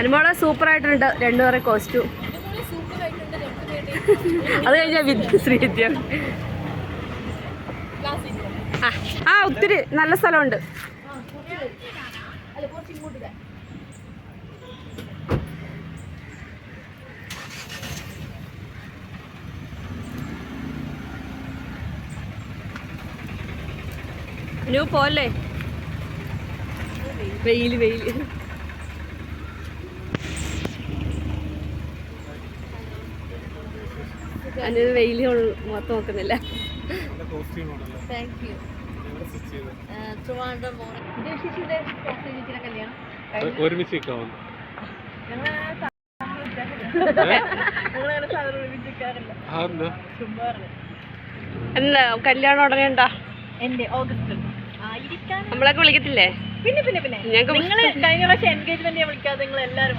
അനുമോളെ സൂപ്പർ ആയിട്ടുണ്ട് രണ്ടുപേരെ കോസ്റ്റ്യൂം അത് കഴിഞ്ഞാൽ വിദ്യ ശ്രീവിദ്യ. ആ ഒത്തിരി നല്ല സ്ഥലമുണ്ട്. ന്യൂ പോലെ വെയിൽ വെയിൽ. അതിന് വെയിൽ കൊള്ള- മൊത്തം നോക്കുന്നില്ല. ഒരുമിച്ച് എന്താ കല്യാണം ഉടനെ ഉണ്ടാ? എന്റെ ആയിരിക്കാൻ നമ്മളൊക്കെ വിളിക്കത്തില്ലേ? പിന്നെ പിന്നെ പിന്നെ. നിങ്ങൾ കഴിഞ്ഞ പ്രാവശ്യം എൻഗേജ്മെന്റ് വിളിക്കാതെ നിങ്ങൾ എല്ലാവരും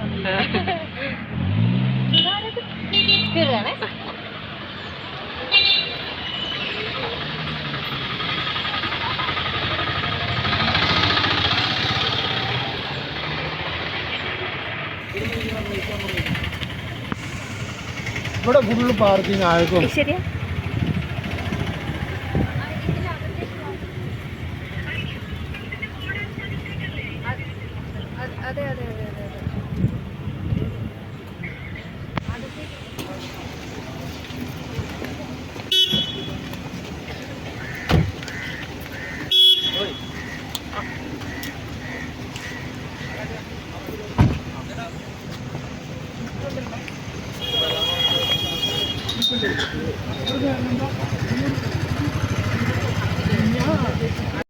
ഇവിടെ ഫുള്ള് പാർക്കിംഗ് ആയിരിക്കും ശരിയാ? അതെ അതെ അതെ. Thank you.